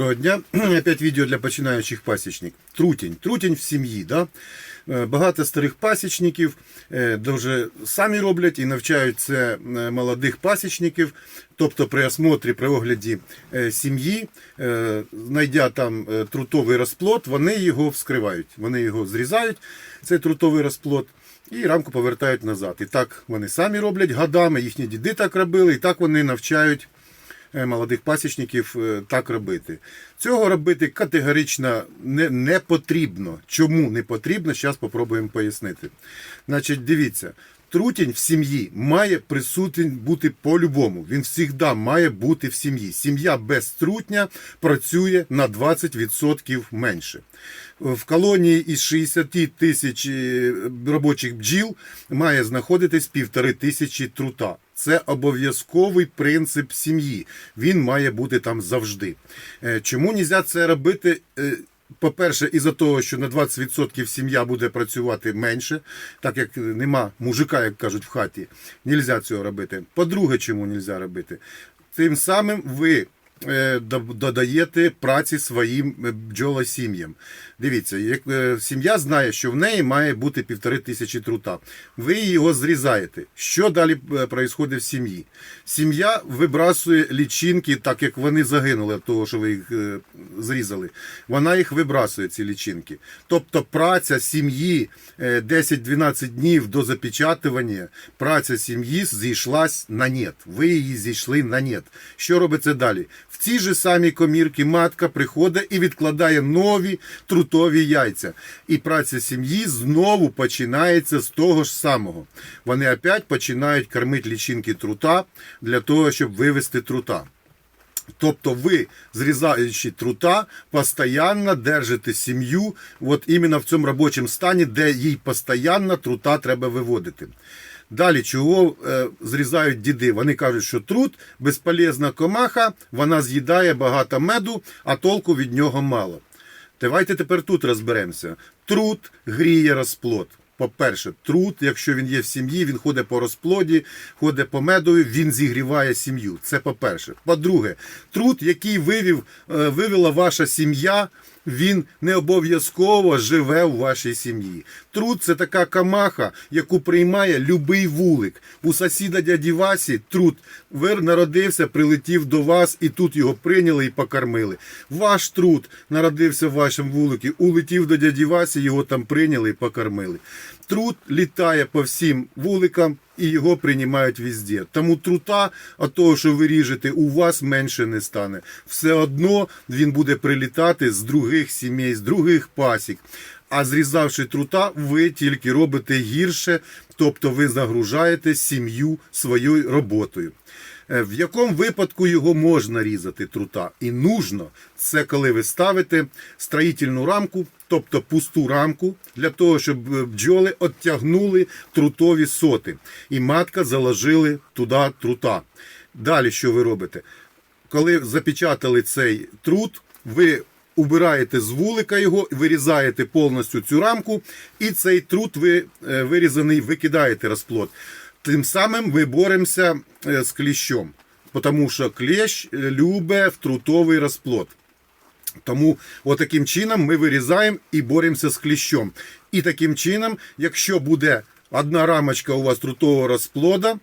Доброго дня. Опять відео для починаючих пасічників. Трутень. Трутень в сім'ї. Да? Е, Багато старих пасічників е, дуже самі роблять і навчають це е, молодих пасічників. Тобто при осмотрі, при огляді сім'ї, знайдя там трутовий розплод, вони його вскривають. Вони його зрізають, цей трутовий розплод, і рамку повертають назад. І так вони самі роблять годами, їхні діди так робили, і так вони навчають молодих пасічників е, так робити. Цього робити категорично не, не потрібно. Чому не потрібно? Зараз спробуємо пояснити. Значить, дивіться. Трутень в сім'ї має присутній бути по-любому. Він завжди має бути в сім'ї. Сім'я без трутня працює на 20% менше. В колонії із 60 тисяч е, робочих бджіл має знаходитись півтори тисячі трута. Це обов'язковий принцип сім'ї. Він має бути там завжди. Е, Чому не це робити? По-перше, із-за того, що на 20% сім'я буде працювати менше, так як нема мужика, як кажуть в хаті, нельзя цього робити. По-друге, чому нельзя робити? Тим самим ви додаєте праці своїм е, бджолосім'ям. Дивіться, як е, сім'я знає, що в неї має бути півтори тисячі трута. Ви його зрізаєте. Що далі відбувається в сім'ї? Сім'я вибрасує лічинки, так як вони загинули від того, що ви їх е, зрізали. Вона їх вибрасує, ці лічинки. Тобто праця сім'ї е, 10-12 днів до запечатування, праця сім'ї зійшлась на нет. Ви її зійшли на нет. Що робиться далі? В ці ж самі комірки матка приходить і відкладає нові трутові яйця. І праця сім'ї знову починається з того ж самого. Вони опять починають кормити лічинки трута для того, щоб вивести трута. Тобто ви, зрізаючи трута, постійно держите сім'ю от іменно в цьому робочому стані, де їй постійно трута треба виводити. Далі, чого е, зрізають діди? Вони кажуть, що трут безполезна комаха, вона з'їдає багато меду, а толку від нього мало. Давайте тепер тут розберемося. Труд гріє розплод. По-перше, труд, якщо він є в сім'ї, він ходить по розплоді, ходить по медові, він зігріває сім'ю. Це по-перше. По-друге, труд, який вивів, е, вивела ваша сім'я, він не обов'язково живе у вашій сім'ї. Труд це така камаха, яку приймає любий вулик. У сусіда дяді Васі труд вир народився, прилетів до вас, і тут його прийняли і покормили. Ваш труд народився в вашому вуликі, улетів до дяді Васі, його там прийняли і покормили. Труд літає по всім вуликам і його приймають везде. Тому трута, от того, що ви ріжете, у вас менше не стане. Все одно він буде прилітати з других сімей, з других пасік. А зрізавши трута, ви тільки робите гірше, тобто ви загружаєте сім'ю своєю роботою. Е, В якому випадку його можна різати трута? І нужно це коли ви ставите строїтельну рамку, тобто пусту рамку, для того, щоб е, бджоли оттягнули трутові соти. І матка заложили туди трута. Далі що ви робите? Коли запечатали цей трут, ви убираєте з вулика його, вирізаєте повністю цю рамку, і цей трут ви е, вирізаний викидаєте розплод. Тим самим ми боремося е, з кліщом, тому що кліщ любе любить втрутовий розплод. Тому отаким чином ми вирізаємо і боремося з кліщом. І таким чином, якщо буде одна рамочка у вас трутового розплода,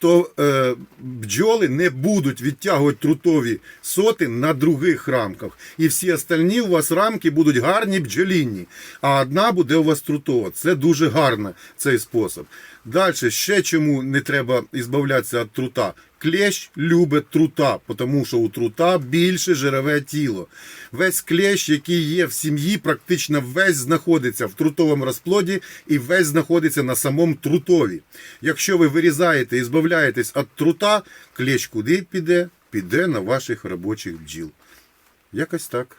то е, бджоли не будуть відтягувати трутові соти на других рамках. І всі остальні у вас рамки будуть гарні бджолінні, а одна буде у вас трутова. Це дуже гарно цей спосіб. Далі ще чому не треба ізбавлятися від трута. Клещ любить трута, тому що у трута більше жирове тіло. Весь клещ, який є в сім'ї, практично весь знаходиться в трутовому розплоді і весь знаходиться на самому трутові. Якщо ви вирізаєте і збавляєтесь від трута, клещ куди піде? Піде на ваших робочих бджіл. Якось так.